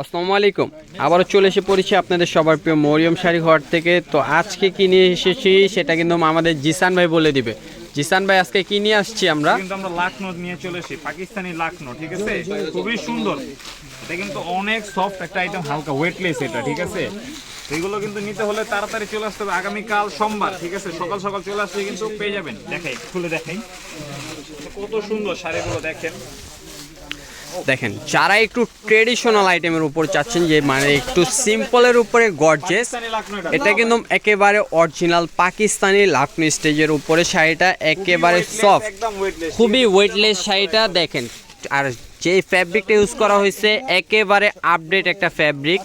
আসসালামু আলাইকুম। আবারও চলে এসে পড়েছি আপনাদের সবার প্রিয় মরিয়ম শাড়ি ঘর থেকে। তো আজকে কি নিয়ে এসেছি সেটা কিন্তু আমাদের জিসান ভাই বলে দিবে। জিসান ভাই, আজকে কি নিয়ে আসছি আমরা? আমরা লাখনো নিয়ে চলে এসেছি, পাকিস্তানি লাখনো ঠিক আছে? খুবই সুন্দর। এটা কিন্তু অনেক সফট একটা আইটেম হালকা ওয়েটলেস এটা, ঠিক আছে? এগুলো কিন্তু নিতে হলে তাড়াতাড়ি চলে আসতে হবে। আগামীকাল সোমবার, ঠিক আছে? সকাল সকাল চলে আসলে কিন্তু পেয়ে যাবেন। দেখাই, খুলে দেখাই। কত সুন্দর শাড়িগুলো দেখেন। দেখেন যারা একটু ট্রেডিশনাল আইটেমের উপর চাচ্ছেন যে মানে একটু সিম্পলের উপরে গর্জেস এটা কিন্তু একেবারে অরিজিনাল পাকিস্তানি লাফনি স্টেজের উপরে শাড়িটা একেবারে সফট খুবই ওয়েটলেস শাড়িটা দেখেন। আর যে ফ্যাব্রিকটা ইউজ করা হয়েছে একেবারে আপডেট একটা ফ্যাব্রিক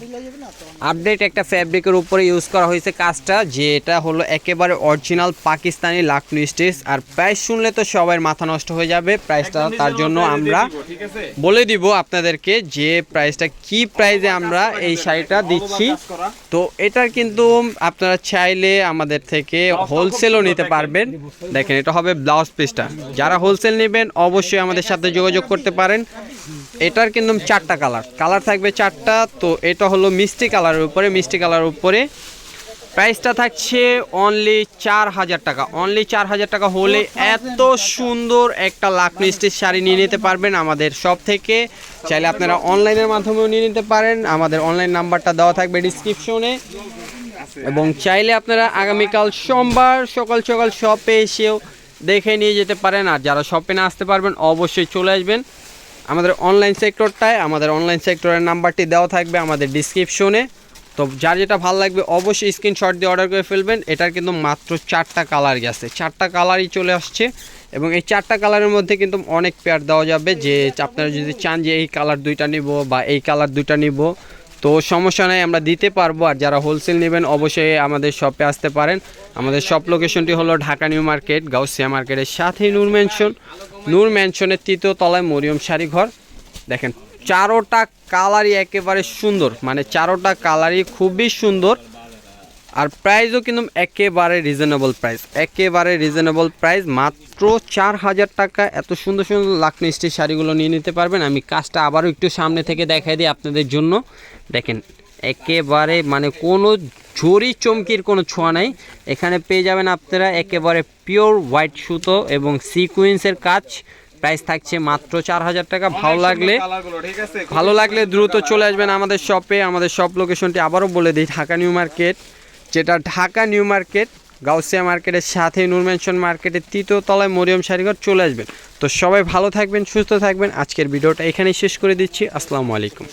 আপডেট একটা ফ্যাব্রিকের উপরে ইউজ করা হয়েছে কাজটা যে এটা হলো একেবারে অরিজিনাল পাকিস্তানি লাকনি স্টেজ আর প্রাইস শুনলে তো সবার মাথা নষ্ট হয়ে যাবে প্রাইসটা তার জন্য আমরা বলে দিব আপনাদেরকে যে প্রাইসটা কি প্রাইসে আমরা এই শাড়িটা দিচ্ছি। তো এটার কিন্তু আপনারা চাইলে আমাদের থেকে হোলসেলও নিতে পারবেন। দেখেন এটা হবে ব্লাউজ পিসটা যারা হোলসেল নেবেন অবশ্যই আমাদের সাথে যোগাযোগ করতে পারেন। এটার কিন্তু চারটা কালার। কালার থাকবে চারটা, তো এটা হলো মিষ্টি কালারের উপরে, মিষ্টি কালারের উপরে। প্রাইসটা থাকছে অনলি চার হাজার টাকা। অনলি চার হাজার টাকা হলে এত সুন্দর একটা লাকনি স্টিচ শাড়ি নিয়ে নিতে পারবেন আমাদের সব থেকে চাইলে আপনারা অনলাইনের মাধ্যমেও নিয়ে নিতে পারেন। আমাদের অনলাইন নাম্বারটা দেওয়া থাকবে ডিসক্রিপশনে এবং চাইলে আপনারা আগামীকাল সোমবার সকাল সকাল শপে এসেও দেখে নিয়ে যেতে পারেন। আর যারা শপে না আসতে পারবেন, অবশ্যই চলে আসবেন। আমাদের অনলাইন সেক্টরটায় আমাদের অনলাইন সেক্টরের নাম্বারটি দেওয়া থাকবে আমাদের ডিসক্রিপশনে তো যার যেটা ভালো লাগবে অবশ্যই স্ক্রিনশট দিয়ে অর্ডার করে ফেলবেন। এটার কিন্তু মাত্র চারটা কালার গেছে চারটা কালারই চলে আসছে এবং এই চারটা কালারের মধ্যে কিন্তু অনেক পেয়ার দেওয়া যাবে। যে আপনারা যদি চান যে এই কালার দুইটা নিব বা এই কালার দুইটা নিব, তো সমস্যা নেই, আমরা দিতে পারব। আর যারা হোলসেল নেবেন, অবশ্যই আমাদের শপে আসতে পারেন। আমাদের শপ লোকেশনটি হলো ঢাকা নিউ মার্কেট, গাউসিয়া মার্কেটের সাথেই নূর ম্যানশন নূর ম্যানশনের তৃতীয় তলায় মরিয়ম শাড়ি ঘর। দেখেন, চারোটা কালারই একেবারে সুন্দর। মানে চারোটা কালারই খুবই সুন্দর। আর প্রাইসও কিন্তু একেবারে রিজনেবল প্রাইস একেবারে রিজনেবল প্রাইস মাত্র চার হাজার টাকা। এত সুন্দর সুন্দর স্টিচ শাড়িগুলো নিয়ে নিতে পারবেন। আমি কাজটা আবারও একটু সামনে থেকে দেখাই দিই আপনাদের জন্য। দেখেন, একেবারে মানে কোনো ঝুরি চমকির কোনো ছোঁয়া নাই। এখানে পেয়ে যাবেন আপনারা একেবারে পিওর হোয়াইট সুতো এবং সিকুয়েন্সের কাজ। প্রাইস থাকছে মাত্র চার হাজার টাকা। ভালো লাগলে ভালো লাগলে দ্রুত চলে আসবেন আমাদের শপে আমাদের শপ লোকেশনটি আবারও বলে দিই ঢাকা নিউ মার্কেট। যেটা ঢাকা নিউ মার্কেট গাউসিয়া মার্কেটের সাথে নুরমেনশন মার্কেটের তৃতীয় তলায় মরিয়ম শাড়িঘর চলে আসবেন। তো সবাই ভালো থাকবেন সুস্থ থাকবেন। আজকের ভিডিওটা এখানেই শেষ করে দিচ্ছি। আসসালামু আলাইকুম।